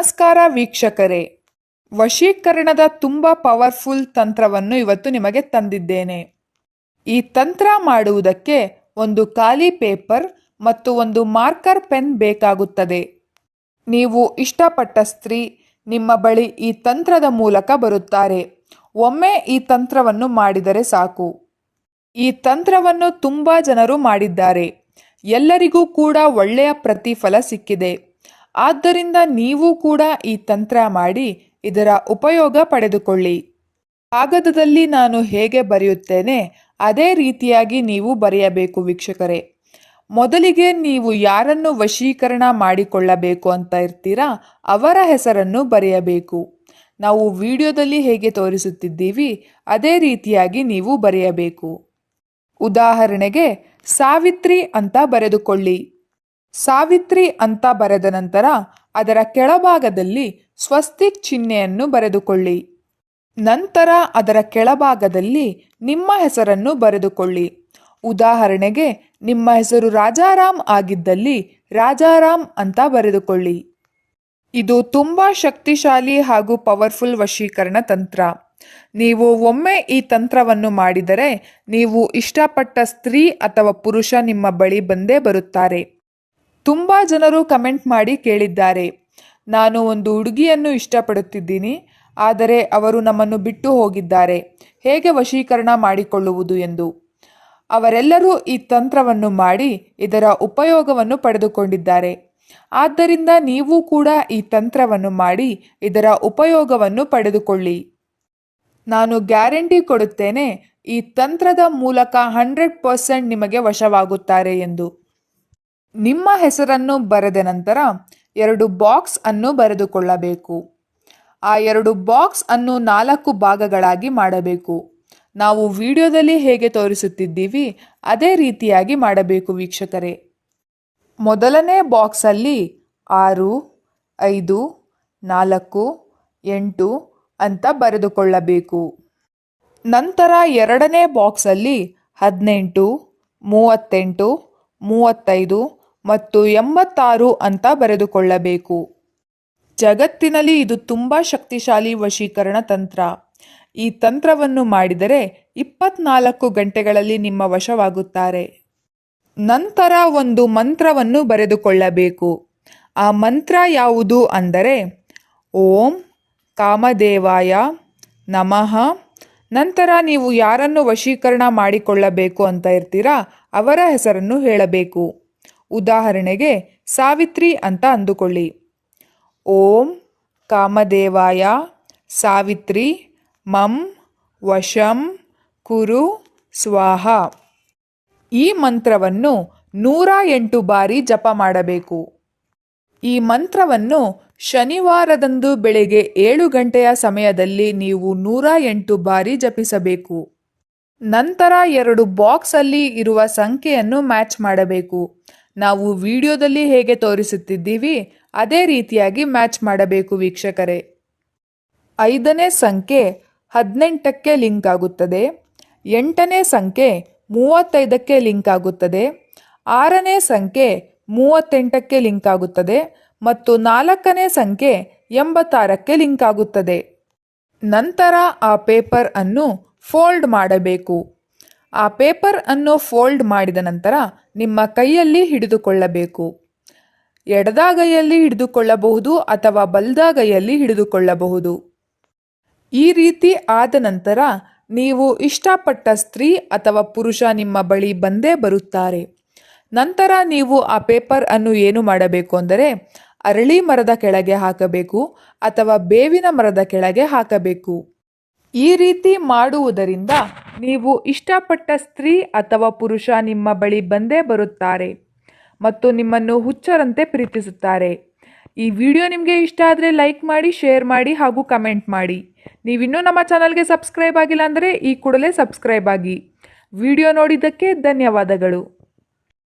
ನಮಸ್ಕಾರ ವೀಕ್ಷಕರೇ. ವಶೀಕರಣದ ತುಂಬ ಪವರ್ಫುಲ್ ತಂತ್ರವನ್ನು ಇವತ್ತು ನಿಮಗೆ ತಂದಿದ್ದೇನೆ. ಈ ತಂತ್ರ ಮಾಡುವುದಕ್ಕೆ ಒಂದು ಖಾಲಿ ಪೇಪರ್ ಮತ್ತು ಒಂದು ಮಾರ್ಕರ್ ಪೆನ್ ಬೇಕಾಗುತ್ತದೆ. ನೀವು ಇಷ್ಟಪಟ್ಟ ಸ್ತ್ರೀ, ನಿಮ್ಮ ಬಳಿ ಈ ತಂತ್ರದ ಮೂಲಕ ಬರುತ್ತಾರೆ. ಒಮ್ಮೆ ಈ ತಂತ್ರವನ್ನು ಮಾಡಿದರೆ ಸಾಕು. ಈ ತಂತ್ರವನ್ನು ತುಂಬ ಜನರು ಮಾಡಿದ್ದಾರೆ. ಎಲ್ಲರಿಗೂ ಕೂಡ ಒಳ್ಳೆಯ ಪ್ರತಿಫಲ ಸಿಕ್ಕಿದೆ. ಆದ್ದರಿಂದ ನೀವು ಕೂಡ ಈ ತಂತ್ರ ಮಾಡಿ ಇದರ ಉಪಯೋಗ ಪಡೆದುಕೊಳ್ಳಿ. ಕಾಗದದಲ್ಲಿ ನಾನು ಹೇಗೆ ಬರೆಯುತ್ತೇನೆ, ಅದೇ ರೀತಿಯಾಗಿ ನೀವು ಬರೆಯಬೇಕು ವೀಕ್ಷಕರೇ. ಮೊದಲಿಗೆ ನೀವು ಯಾರನ್ನು ವಶೀಕರಣ ಮಾಡಿಕೊಳ್ಳಬೇಕು ಅಂತ ಇರ್ತೀರಾ, ಅವರ ಹೆಸರನ್ನು ಬರೆಯಬೇಕು. ನಾವು ವಿಡಿಯೋದಲ್ಲಿ ಹೇಗೆ ತೋರಿಸುತ್ತಿದ್ದೀವಿ, ಅದೇ ರೀತಿಯಾಗಿ ನೀವು ಬರೆಯಬೇಕು. ಉದಾಹರಣೆಗೆ, ಸಾವಿತ್ರಿ ಅಂತ ಬರೆದುಕೊಳ್ಳಿ. ಸಾವಿತ್ರಿ ಅಂತ ಬರೆದ ನಂತರ ಅದರ ಕೆಳಭಾಗದಲ್ಲಿ ಸ್ವಸ್ತಿಕ್ ಚಿಹ್ನೆಯನ್ನು ಬರೆದುಕೊಳ್ಳಿ. ನಂತರ ಅದರ ಕೆಳಭಾಗದಲ್ಲಿ ನಿಮ್ಮ ಹೆಸರನ್ನು ಬರೆದುಕೊಳ್ಳಿ. ಉದಾಹರಣೆಗೆ, ನಿಮ್ಮ ಹೆಸರು ರಾಜಾರಾಮ್ ಆಗಿದ್ದಲ್ಲಿ ರಾಜಾರಾಮ್ ಅಂತ ಬರೆದುಕೊಳ್ಳಿ. ಇದು ತುಂಬ ಶಕ್ತಿಶಾಲಿ ಹಾಗೂ ಪವರ್ಫುಲ್ ವಶೀಕರಣ ತಂತ್ರ. ನೀವು ಒಮ್ಮೆ ಈ ತಂತ್ರವನ್ನು ಮಾಡಿದರೆ, ನೀವು ಇಷ್ಟಪಟ್ಟ ಸ್ತ್ರೀ ಅಥವಾ ಪುರುಷ ನಿಮ್ಮ ಬಳಿ ಬಂದೇ ಬರುತ್ತಾರೆ. ತುಂಬ ಜನರು ಕಮೆಂಟ್ ಮಾಡಿ ಕೇಳಿದ್ದಾರೆ. ನಾನು ಒಂದು ಹುಡುಗಿಯನ್ನು ಇಷ್ಟಪಡುತ್ತಿದ್ದೀನಿ, ಆದರೆ ಅವರು ನಮ್ಮನ್ನು ಬಿಟ್ಟು ಹೋಗಿದ್ದಾರೆ. ಹೇಗೆ ವಶೀಕರಣ ಮಾಡಿಕೊಳ್ಳುವುದು ಎಂದು. ಅವರೆಲ್ಲರೂ ಈ ತಂತ್ರವನ್ನು ಮಾಡಿ ಇದರ ಉಪಯೋಗವನ್ನು ಪಡೆದುಕೊಂಡಿದ್ದಾರೆ. ಆದ್ದರಿಂದ ನೀವು ಕೂಡ ಈ ತಂತ್ರವನ್ನು ಮಾಡಿ ಇದರ ಉಪಯೋಗವನ್ನು ಪಡೆದುಕೊಳ್ಳಿ. ನಾನು ಗ್ಯಾರಂಟಿ ಕೊಡುತ್ತೇನೆ, ಈ ತಂತ್ರದ ಮೂಲಕ ಹಂಡ್ರೆಡ್ ಪರ್ಸೆಂಟ್ ನಿಮಗೆ ವಶವಾಗುತ್ತಾರೆ ಎಂದು. ನಿಮ್ಮ ಹೆಸರನ್ನು ಬರೆದ ನಂತರ ಎರಡು ಬಾಕ್ಸ್ ಅನ್ನು ಬರೆದುಕೊಳ್ಳಬೇಕು. ಆ ಎರಡು ಬಾಕ್ಸ್ ಅನ್ನು ನಾಲ್ಕು ಭಾಗಗಳಾಗಿ ಮಾಡಬೇಕು. ನಾವು ವಿಡಿಯೋದಲ್ಲಿ ಹೇಗೆ ತೋರಿಸುತ್ತಿದ್ದೀವಿ, ಅದೇ ರೀತಿಯಾಗಿ ಮಾಡಬೇಕು ವೀಕ್ಷಕರೇ. ಮೊದಲನೇ ಬಾಕ್ಸಲ್ಲಿ ಆರು, ಐದು, ನಾಲ್ಕು, ಎಂಟು ಅಂತ ಬರೆದುಕೊಳ್ಳಬೇಕು. ನಂತರ ಎರಡನೇ ಬಾಕ್ಸಲ್ಲಿ ಹದಿನೆಂಟು, ಮೂವತ್ತೆಂಟು, ಮೂವತ್ತೈದು ಮತ್ತು ಎಂಬತ್ತಾರು ಅಂತ ಬರೆದುಕೊಳ್ಳಬೇಕು. ಜಗತ್ತಿನಲ್ಲಿ ಇದು ತುಂಬ ಶಕ್ತಿಶಾಲಿ ವಶೀಕರಣ ತಂತ್ರ. ಈ ತಂತ್ರವನ್ನು ಮಾಡಿದರೆ ಇಪ್ಪತ್ನಾಲ್ಕು ಗಂಟೆಗಳಲ್ಲಿ ನಿಮ್ಮ ವಶವಾಗುತ್ತಾರೆ. ನಂತರ ಒಂದು ಮಂತ್ರವನ್ನು ಬರೆದುಕೊಳ್ಳಬೇಕು. ಆ ಮಂತ್ರ ಯಾವುದು ಅಂದರೆ, ಓಂ ಕಾಮದೇವಾಯ ನಮಃ. ನಂತರ ನೀವು ಯಾರನ್ನು ವಶೀಕರಣ ಮಾಡಿಕೊಳ್ಳಬೇಕು ಅಂತ ಇರ್ತೀರಾ, ಅವರ ಹೆಸರನ್ನು ಹೇಳಬೇಕು. ಉದಾಹರಣೆಗೆ ಸಾವಿತ್ರಿ ಅಂತ ಅಂದುಕೊಳ್ಳಿ. ಓಂ ಕಾಮದೇವಾಯ ಸಾವಿತ್ರಿ ಮಂ ವಶಂ ಕುರು ಸ್ವಾಹ. ಈ ಮಂತ್ರವನ್ನು ನೂರ ಎಂಟು ಬಾರಿ ಜಪ ಮಾಡಬೇಕು. ಈ ಮಂತ್ರವನ್ನು ಶನಿವಾರದಂದು ಬೆಳಗ್ಗೆ ಏಳು ಗಂಟೆಯ ಸಮಯದಲ್ಲಿ ನೀವು ನೂರ ಎಂಟು ಬಾರಿ ಜಪಿಸಬೇಕು. ನಂತರ ಎರಡು ಬಾಕ್ಸಲ್ಲಿ ಇರುವ ಸಂಖ್ಯೆಯನ್ನು ಮ್ಯಾಚ್ ಮಾಡಬೇಕು. ನಾವು ವಿಡಿಯೋದಲ್ಲಿ ಹೇಗೆ ತೋರಿಸುತ್ತಿದ್ದೀವಿ, ಅದೇ ರೀತಿಯಾಗಿ ಮ್ಯಾಚ್ ಮಾಡಬೇಕು ವೀಕ್ಷಕರೇ. ಐದನೇ ಸಂಖ್ಯೆ ಹದಿನೆಂಟಕ್ಕೆ ಲಿಂಕ್ ಆಗುತ್ತದೆ. ಎಂಟನೇ ಸಂಖ್ಯೆ ಮೂವತ್ತೈದಕ್ಕೆ ಲಿಂಕ್ ಆಗುತ್ತದೆ. ಆರನೇ ಸಂಖ್ಯೆ ಮೂವತ್ತೆಂಟಕ್ಕೆ ಲಿಂಕ್ ಆಗುತ್ತದೆ ಮತ್ತು ನಾಲ್ಕನೇ ಸಂಖ್ಯೆ ಎಂಬತ್ತಾರಕ್ಕೆ ಲಿಂಕ್ ಆಗುತ್ತದೆ. ನಂತರ ಆ ಪೇಪರ್ ಅನ್ನು ಫೋಲ್ಡ್ ಮಾಡಬೇಕು. ಆ ಪೇಪರ್ ಅನ್ನು ಫೋಲ್ಡ್ ಮಾಡಿದ ನಂತರ ನಿಮ್ಮ ಕೈಯಲ್ಲಿ ಹಿಡಿದುಕೊಳ್ಳಬೇಕು. ಎಡದಾಗೈಯಲ್ಲಿ ಹಿಡಿದುಕೊಳ್ಳಬಹುದು ಅಥವಾ ಬಲದಾಗೈಯಲ್ಲಿ ಹಿಡಿದುಕೊಳ್ಳಬಹುದು. ಈ ರೀತಿ ಆದ ನಂತರ ನೀವು ಇಷ್ಟಪಟ್ಟ ಸ್ತ್ರೀ ಅಥವಾ ಪುರುಷ ನಿಮ್ಮ ಬಳಿ ಬಂದೇ ಬರುತ್ತಾರೆ. ನಂತರ ನೀವು ಆ ಪೇಪರ್ ಅನ್ನು ಏನು ಮಾಡಬೇಕು ಅಂದರೆ ಅರಳಿ ಮರದ ಕೆಳಗೆ ಹಾಕಬೇಕು ಅಥವಾ ಬೇವಿನ ಮರದ ಕೆಳಗೆ ಹಾಕಬೇಕು. ಈ ರೀತಿ ಮಾಡುವುದರಿಂದ ನೀವು ಇಷ್ಟಪಟ್ಟ ಸ್ತ್ರೀ ಅಥವಾ ಪುರುಷ ನಿಮ್ಮ ಬಳಿ ಬಂದೇ ಬರುತ್ತಾರೆ ಮತ್ತು ನಿಮ್ಮನ್ನು ಹುಚ್ಚರಂತೆ ಪ್ರೀತಿಸುತ್ತಾರೆ. ಈ ವಿಡಿಯೋ ನಿಮಗೆ ಇಷ್ಟ ಆದರೆ ಲೈಕ್ ಮಾಡಿ, ಶೇರ್ ಮಾಡಿ ಹಾಗೂ ಕಮೆಂಟ್ ಮಾಡಿ. ನೀವಿನ್ನೂ ನಮ್ಮ ಚಾನಲ್ಗೆ ಸಬ್ಸ್ಕ್ರೈಬ್ ಆಗಿಲ್ಲ ಅಂದರೆ ಈ ಕೂಡಲೇ ಸಬ್ಸ್ಕ್ರೈಬ್ ಆಗಿ. ವಿಡಿಯೋ ನೋಡಿದ್ದಕ್ಕೆ ಧನ್ಯವಾದಗಳು.